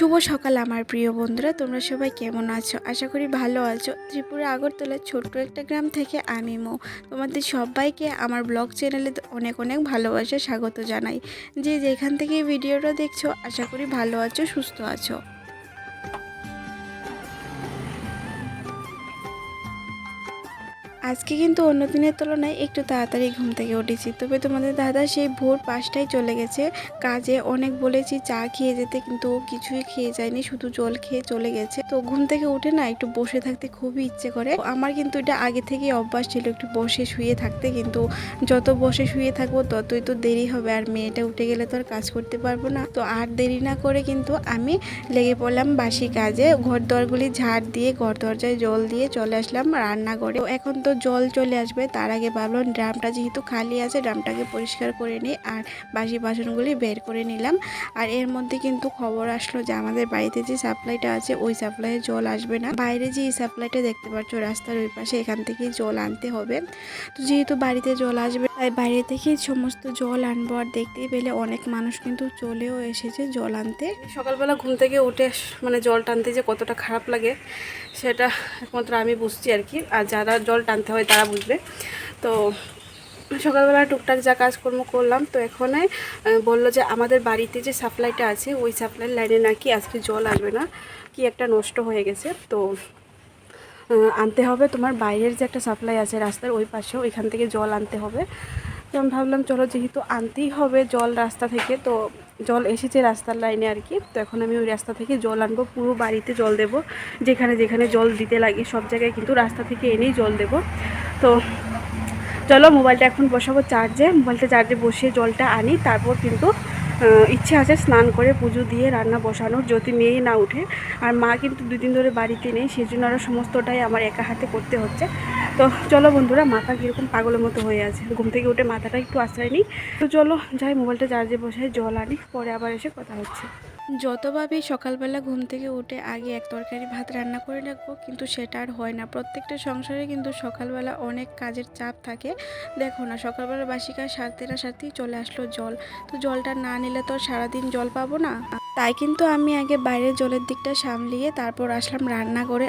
শুভ সকাল আমার প্রিয় বন্ধুরা, তোমরা সবাই কেমন আছো? আশা করি ভালো আছো। ত্রিপুরা আগরতলার ছোট্ট একটা গ্রাম থেকে আমি মো। তোমাদের সবাইকে আমার ব্লগ চ্যানেলে অনেক অনেক ভালোবাসা, স্বাগত জানাই। যে যেখান থেকে ভিডিওটা দেখছ, আশা করি ভালো আছো, সুস্থ আছো। আজকে কিন্তু অন্য দিনের তুলনায় একটু তাড়াতাড়ি ঘুম থেকে উঠেছি। তবে তোমাদের দাদা সেই ভোর পাঁচটায় চলে গেছে। কাজে অনেক বলেছি চা খেয়ে যেতে, কিন্তু ও কিছুই খেয়ে যায়নি, শুধু জল খেয়ে চলে গেছে। তো ঘুম থেকে উঠে না একটু বসে থাকতে খুবই ইচ্ছে করে। আমার কিন্তু এটা আগে থেকেই অভ্যাস ছিল একটু বসে শুয়ে থাকতে, কিন্তু যত বসে শুয়ে থাকব ততই তো দেরি হবে, আর মেয়েটা উঠে গেলে তো আর কাজ করতে পারব না। তো আর দেরি না করে কিন্তু আমি লেগে পড়লাম বাসি কাজে। ঘর দরগুলি ঝাড় দিয়ে ঘর দরজায় জল দিয়ে চলে আসলাম রান্নাঘরে। তো এখন তো জল চলে আসবে, তার আগে ভাবলাম ড্রামটা যেহেতু খালি আছে, ড্রামটাকে পরিষ্কার করে নিই আর বাসি বাসনগুলি বের করে নিলাম। আর এর মধ্যে কিন্তু খবর আসলো যে আমাদের বাড়িতে যে সাপ্লাইটা আছে, ওই সাপ্লাইয়ে জল আসবে না। বাইরে যে এই সাপ্লাইটা দেখতে পাচ্ছ, রাস্তার ওই পাশে এখান থেকে জল আনতে হবে। তো যেহেতু বাড়িতে জল আসবে, তাই বাইরে থেকে সমস্ত জল আনব আর দেখতেই পেলে অনেক মানুষ কিন্তু চলেও এসেছে জল আনতে। সকালবেলা ঘুম থেকে উঠে মানে জল টানতে যে কতটা খারাপ লাগে, সেটা একমাত্র আমি বুঝছি আর কি। আর যারা জল টানতে হয়, তারা বুঝবে। তো সকালবেলা টুকটাক যা কাজকর্ম করলাম, তো এখানে বলল যে আমাদের বাড়িতে যে সাপ্লাইটা আছে, ওই সাপ্লাই লাইনে নাকি আজকে জল আসবে না, কি একটা নষ্ট হয়ে গেছে। তো আনতে হবে, তোমার বাইরের যে একটা সাপ্লাই আছে রাস্তার ওই পাশেও ওইখান থেকে জল আনতে হবে। তো আমি ভাবলাম, চলো যেহেতু আনতেই হবে জল রাস্তা থেকে, তো জল এসেছে রাস্তার লাইনে আর কি। তো এখন আমি ওই রাস্তা থেকে জল আনব, পুরো বাড়িতে জল দেব। যেখানে যেখানে জল দিতে লাগে, সব জায়গায় কিন্তু রাস্তা থেকে এনেই জল দেব। তো চলো, মোবাইলটা এখন বসাবো চার্জে। মোবাইলটা চার্জে বসিয়ে জলটা আনি, তারপর কিন্তু ইচ্ছে আছে স্নান করে পুজো দিয়ে রান্না বসানোর, যদি মেয়ে না উঠে আর মা কিন্তু দুদিন ধরে বাড়িতে নেই সেই জন্য আরও সমস্তটাই আমার একা হাতে করতে হচ্ছে। তো চলো বন্ধুরা, মাথা কীরকম পাগলের মতো হয়ে আছে। ঘুম থেকে উঠে মাথাটা একটু আশ্রয় নিই তো চলো যাই, মোবাইলটা চার্জে বসাই, জল আনি, পরে আবার এসে কথা হচ্ছে। যত ভাবি সকালবেলা ঘুম থেকে উঠে আগে এক তরকারি ভাত রান্না করে রাখব, কিন্তু সেটা আর হয় না। প্রত্যেকটা সংসারে কিন্তু সকালবেলা অনেক কাজের চাপ থাকে। দেখো না, সকালবেলা বাসি কাজ সারতে না সারতেই চলে আসলো জল। তো জলটা না নিলে তো সারাদিন জল পাবো না। তাই কিন্তু আমি আগে বাইরের জলের দিকটা সামলিয়ে তারপর আসলাম রান্না করে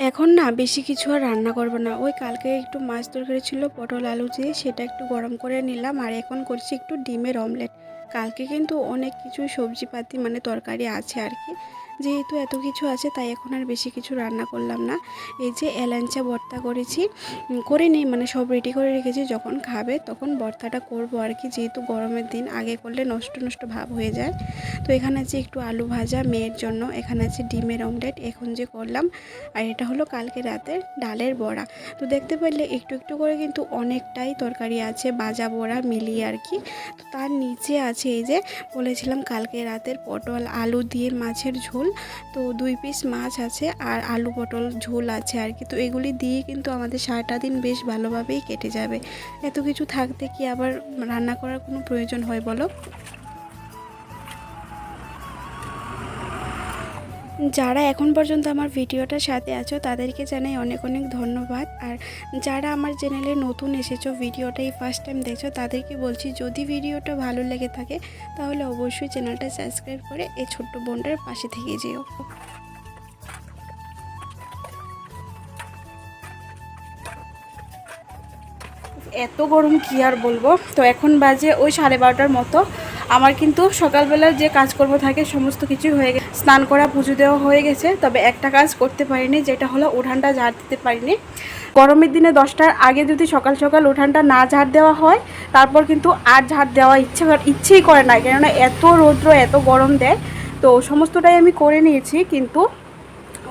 এখন না বেশি কিছু আর রান্না করব না। ওই কালকে একটু মাছ তরকারি ছিল, পটল, আলু দিয়ে, সেটা একটু গরম করে নিলাম আর এখন করছি একটু ডিমের অমলেট কালকে কিন্তু অনেক কিছু সবজিপাতি মানে তরকারি আছে আর কি। যেহেতু এত কিছু আছে, তাই এখন আর বেশি কিছু রান্না করলাম না। এই যে এলাঞ্চা ভর্তা করেছি করে নেই মানে সব রেডি করে রেখেছি। যখন খাবে তখন ভর্তাটা করব আর কি, যেহেতু গরমের দিন, আগে করলে নষ্ট নষ্ট ভাব হয়ে যায়। তো এখানে আছে একটু আলু ভাজা মেয়ের জন্য, এখানে আছে ডিমের অমলেট এখন যে করলাম, আর এটা হলো কালকে রাতের ডালের বড়া। তো দেখতে পারলে একটু একটু করে কিন্তু অনেকটাই তরকারি আছে বাজা বড়া মিলিয়ে আর কি। তো তার নিচে আছে এই যে, বলেছিলাম কালকে রাতের পটল, আলু দিয়ে মাছের ঝোল তো দুই পিস মাছ আছে আর আলু পটল, ঝোল আছে আর কি। তো এগুলি দিয়ে কিন্তু আমাদের সারাটা দিন বেশ ভালোভাবেই কেটে যাবে। এত কিছু থাকতে কি আবার রান্না করার কোনো প্রয়োজন হয় বলো? যারা এখন পর্যন্ত আমার ভিডিওটার সাথে আছো, তাদেরকে জানাই অনেক অনেক ধন্যবাদ। আর যারা আমার চ্যানেলে নতুন এসেছ, ভিডিওটা এই ফার্স্ট টাইম দেখছ, তাদেরকে বলছি, যদি ভিডিওটা ভালো লেগে থাকে, তাহলে অবশ্যই চ্যানেলটা সাবস্ক্রাইব করে এই ছোট্ট বোনটার পাশে থেকে যেও। এত গরম কি আর বলব? তো এখন বাজে ওই সাড়ে বারোটার মতো। আমার কিন্তু সকালবেলা যে কাজকর্ম থাকে সমস্ত কিছু হয়ে গেছে। স্নান করা, পুজো দেওয়া হয়ে গেছে, তবে একটা কাজ করতে পারিনি, যেটা হলো উঠানটা ঝাড় দিতে পারিনি। গরমের দিনে দশটার আগে যদি সকাল সকাল উঠানটা না ঝাড় দেওয়া হয়, তারপর কিন্তু আর ঝাড় দেওয়া ইচ্ছে ইচ্ছেই করে না, কেননা এত রৌদ্র, এত গরম দেয়। তো সমস্তটাই আমি করে নিয়েছি, কিন্তু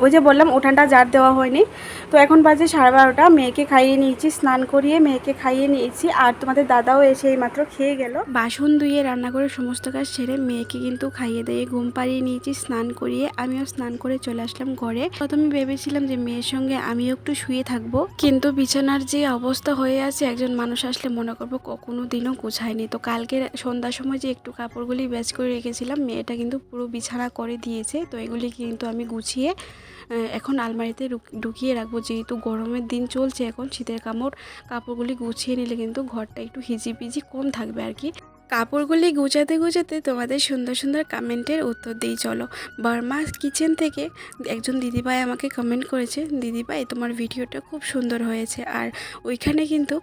ওই যে বললাম, উঠানটা জার দেওয়া হয়নি। তো এখন বাজে সাড়ে বারোটা। মেয়েকে খাইয়ে নিয়েছি, স্নান করিয়ে মেয়েকে খাইয়ে নিয়েছি। আর তোমাদের দাদাও এসে এইমাত্র খেয়ে গেল। বাসন ধুয়ে রান্না করে সমস্ত কাজ সেরে মেয়েকে কিন্তু খাইয়ে দিয়ে ঘুম পাড়িয়ে নিয়েছি, স্নান করিয়ে আমিও স্নান করে চলে আসলাম ঘরে। প্রথমে ভেবেছিলাম যে মেয়ের সঙ্গে আমিও একটু শুয়ে থাকব। কিন্তু বিছানার যে অবস্থা হয়ে আছে, একজন মানুষ আসলে মনে করব কখনো দিনও গোছায়নি। তো কালকে সন্ধ্যার সময় যে একটু কাপড়গুলি ব্যাচ করে রেখেছিলাম, মেয়েটা কিন্তু পুরো বিছানা করে দিয়েছে। তো এগুলি কিন্তু আমি গুছিয়ে এখন আলমারিতে ঢুকিয়ে রাখব। যেহেতু গরমের দিন চলছে এখন, শীতের কামড়, কাপড়গুলি গুছিয়ে নিলে কিন্তু ঘরটা একটু হিজিবিজি কম থাকবে আর কি। কাপড়গুলি গুছাতে গুছাতে তোমাদের সুন্দর সুন্দর কমেন্টের উত্তর দিই, চলো। বার্মা কিচেন থেকে একজন দিদিভাই আমাকে কমেন্ট করেছে, দিদিভাই, তোমার ভিডিওটা খুব সুন্দর হয়েছে। আর ওইখানে কিন্তু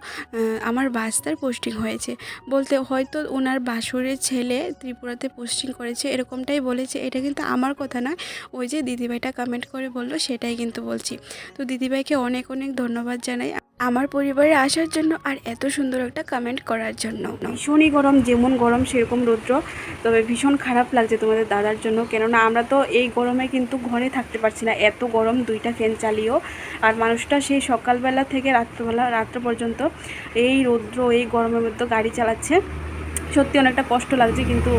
আমার বাস্তার পোস্টিং হয়েছে। বলতে হয়তো ওনার বাসুরের ছেলে ত্রিপুরাতে পোস্টিং করেছে, এরকমটাই বলেছে। এটা কিন্তু আমার কথা নয় ওই যে দিদিভাইটা কমেন্ট করে বলল, সেটাই কিন্তু বলছি। তো দিদিভাইকে অনেক অনেক ধন্যবাদ জানাই। আমার পরিবারে আসার জন্য আর এত সুন্দর একটা কমেন্ট করার জন্য। ভীষণই গরম, যেমন গরম সেরকম রৌদ্র। তবে ভীষণ খারাপ লাগছে তোমাদের দাদার জন্য, কেননা আমরা তো এই গরমে কিন্তু ঘরে থাকতে পারছি না। এত গরম, দুইটা ফ্যান চালিয়েও আর মানুষটা সেই সকালবেলা থেকে রাত্রবেলা, রাত্র পর্যন্ত এই রৌদ্র, এই গরমের মধ্যে গাড়ি চালাচ্ছে। সত্যি অনেকটা কষ্ট লাগছে, কিন্তু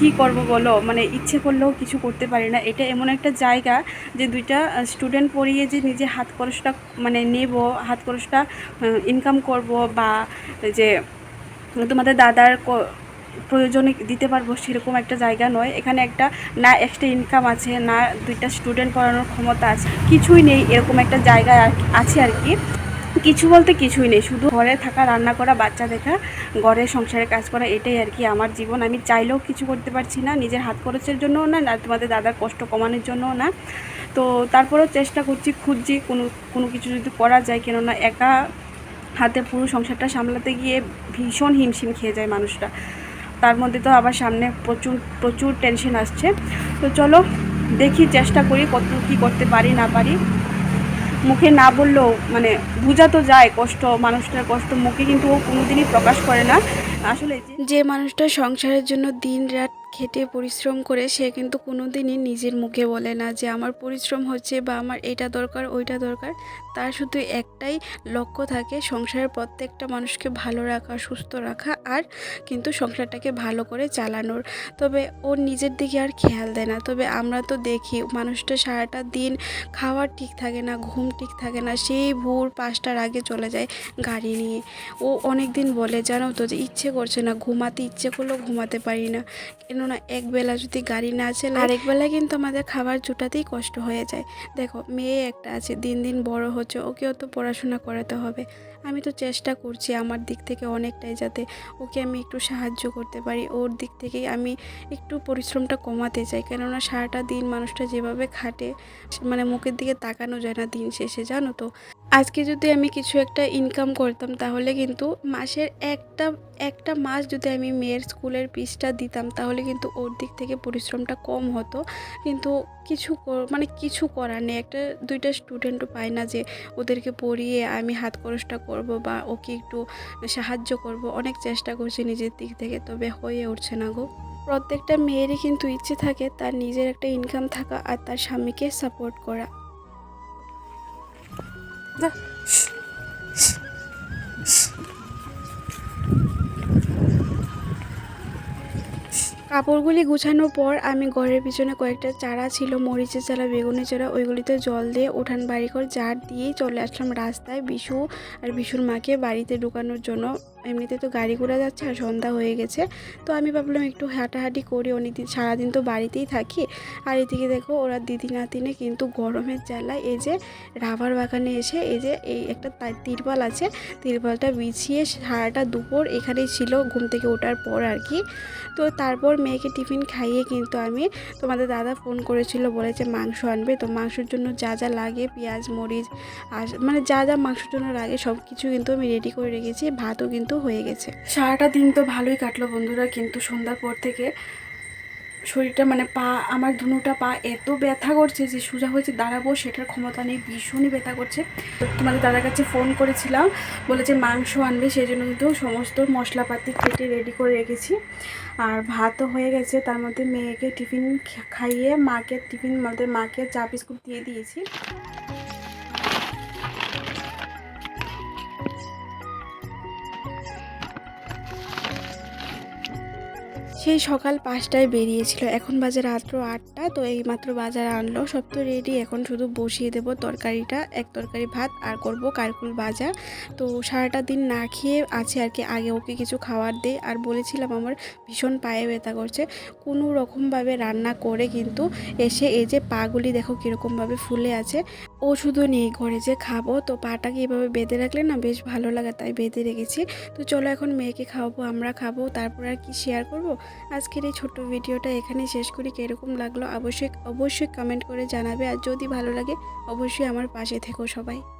কি করব বলো? মানে ইচ্ছে করলেও কিছু করতে পারি না। এটা এমন একটা জায়গা যে দুইটা স্টুডেন্ট পড়িয়ে যে নিজে হাত খরচটা মানে নেব, হাত খরচটা ইনকাম করব বা যে তোমাদের দাদার প্রয়োজনে দিতে পারব সেরকম একটা জায়গা নয়। এখানে একটা না এক্সট্রা ইনকাম আছে, না দুইটা স্টুডেন্ট পড়ানোর ক্ষমতা আছে, কিছুই নেই, এরকম একটা জায়গা আছে আর কি। কিছু বলতে কিছুই নেই, শুধু ঘরে থাকা, রান্না করা, বাচ্চা দেখা, ঘরের সংসারে কাজ করা, এটাই আর কি আমার জীবন। আমি চাইলেও কিছু করতে পারছি না, নিজের হাত খরচের জন্যও না না তোমাদের দাদার কষ্ট কমানোর জন্যও না। তো তারপরেও চেষ্টা করছি, খুঁজছি, কোনো কোনো কিছু যদি করা যায়, কেননা একা হাতে পুরো সংসারটা সামলাতে গিয়ে ভীষণ হিমশিম খেয়ে যায় মানুষটা তার মধ্যে তো আবার সামনে প্রচুর প্রচুর টেনশন আসছে। তো চলো, দেখি চেষ্টা করি কত কী করতে পারি, না পারি। মুখে না বললেও মানে বোঝা তো যায় কষ্ট, মানুষটার কষ্ট মুখে কিন্তু ও কোনোদিনই প্রকাশ করে না। আসলে যে মানুষটা সংসারের জন্য দিন রাত খেটে পরিশ্রম করে, সে কিন্তু কোনোদিনই নিজের মুখে বলে না যে আমার পরিশ্রম হচ্ছে বা আমার এটা দরকার, ওইটা দরকার। তার শুধু একটাই লক্ষ্য থাকে, সংসারের প্রত্যেকটা মানুষকে ভালো রাখা, সুস্থ রাখা আর কিন্তু সংসারটাকে ভালো করে চালানোর। তবে ওর নিজের দিকে আর খেয়াল দেয় না। তবে আমরা তো দেখি, মানুষটা সারাটা দিন খাওয়ার ঠিক থাকে না, ঘুম ঠিক থাকে না, সেই ভোর পাঁচটার আগে চলে যায় গাড়ি নিয়ে। ও অনেক দিন বলে, জানো তো যে ইচ্ছে করছে না, ঘুমাতে ইচ্ছে করলেও ঘুমাতে পারি না। কেননা একবেলা যদি গাড়ি না চলে আরেক বেলা কিন্তু আমাদের খাবার জুটাতেই কষ্ট হয়ে যায়। দেখো, মেয়ে একটা আছে, দিন দিন বড় হচ্ছে, ওকেও তো পড়াশোনা করাতে হবে। আমি তো চেষ্টা করছি আমার দিক থেকে অনেকটাই যাতে ওকে আমি একটু সাহায্য করতে পারি। ওর দিক থেকেই আমি একটু পরিশ্রমটা কমাতে চাই। কেননা সারাটা দিন মানুষটা যেভাবে খাটে মানে মুখের দিকে তাকানো যায় না দিন শেষে, জানো তো? আজকে যদি আমি কিছু একটা ইনকাম করতাম তাহলে কিন্তু মাসের একটা একটা মাস যদি আমি মেয়ের স্কুলের পিসটা দিতাম তাহলে কিন্তু ওর দিক থেকে পরিশ্রমটা কম হতো। কিন্তু কিছু মানে কিছু করার নেই। একটা, দুইটা স্টুডেন্টও পায় না যে ওদেরকে পড়িয়ে আমি হাত খরচটা করব বা ওকে একটু সাহায্য করব। অনেক চেষ্টা করছি নিজের দিক থেকে, তবে হয়ে উঠছে না গো। প্রত্যেকটা মেয়েরই কিন্তু ইচ্ছে থাকে তার নিজের একটা ইনকাম থাকা আর তার স্বামীকে সাপোর্ট করা। কাপড়গুলি গুছানোর পর আমি ঘরের পিছনে কয়েকটা চারা ছিল, মরিচের চারা, বেগুনের চারা, ওইগুলিতে জল দিয়ে উঠান বাড়ি করে জার দিয়েই চলে আসলাম রাস্তায় বিশু আর বিশুর মাকে বাড়িতে ঢুকানোর জন্য। এমনিতে তো গাড়ি ঘোড়া যাচ্ছে আর সন্ধ্যা হয়ে গেছে। তো আমি ভাবলাম একটু হাঁটাহাঁটি করি অনেক দিন সারাদিন তো বাড়িতেই থাকি। আর এদিকে দেখো ওরা দিদি নাতিনে কিন্তু গরমের জ্বালায়, এই যে রাবার বাগানে এসে এই যে এই একটা তিরপাল আছে, তিরপালটা বিছিয়ে সারাটা দুপুর এখানেই ছিল ঘুম থেকে ওঠার পর আর কি। তো তারপর মেয়েকে টিফিন খাইয়ে কিন্তু আমি তোমাদের দাদা ফোন করেছিল, বলেছে মাংস আনবে। তো মাংসের জন্য যা যা লাগে, পেঁয়াজ, মরিচ, আর মানে যা যা মাংসের জন্য লাগে সব কিছু কিন্তু আমি রেডি করে রেখেছি। ভাতও কিন্তু হয়ে গেছে। সারাটা দিন তো ভালোই কাটলো বন্ধুরা, কিন্তু সন্ধ্যার পর থেকে শরীরটা মানে পা, আমার ধুনুটা পা এত ব্যথা করছে যে সোজা হয়েছে দাঁড়াবো, সেটার ক্ষমতা নেই, ভীষণই ব্যথা করছে। তোমাদের দাদার কাছে ফোন করেছিলাম বলেছে মাংস আনবে, সেই জন্য কিন্তু সমস্ত মশলাপাতি কেটে রেডি করে রেখেছি। আর ভাতও হয়ে গেছে, তার মধ্যে মেয়েকে টিফিন খাইয়ে মাকে টিফিন মধ্যে মাকে চা, বিস্কুট দিয়ে দিয়েছি। সেই সকাল পাঁচটায় বেরিয়েছিল। এখন বাজে রাত্র আটটা, তো এই মাত্র বাজার আনলো। সব তো রেডি এখন শুধু বসিয়ে দেবো তরকারিটা, এক তরকারি ভাত আর করব কারকুল ভাজা। তো সারাটা দিন না খেয়ে আছে আর কি, আগে ওকে কিছু খাবার দেই আর বলেছিলাম আমার ভীষণ পায়ে ব্যথা করছে। কোনো রকমভাবে রান্না করে কিন্তু এসে এই যে পাগুলি দেখো কীরকমভাবে ফুলে আছে। শুধু নেই, ঘরে যে খাব, তো পাটাকে এভাবে বেঁধে রাখলে না বেশ ভালো লাগে, তাই বেঁধে রেখেছি। তো চলো এখন মেয়েকে খাওয়াবো, আমরা খাব, তারপর আর কি শেয়ার করব? আজকের এই ছোট্ট ভিডিওটা এখানে শেষ করি, কীরকম লাগল অবশ্যই অবশ্যই কমেন্ট করে জানাবে, আর যদি ভালো লাগে অবশ্যই আমার পাশে থেকো সবাই।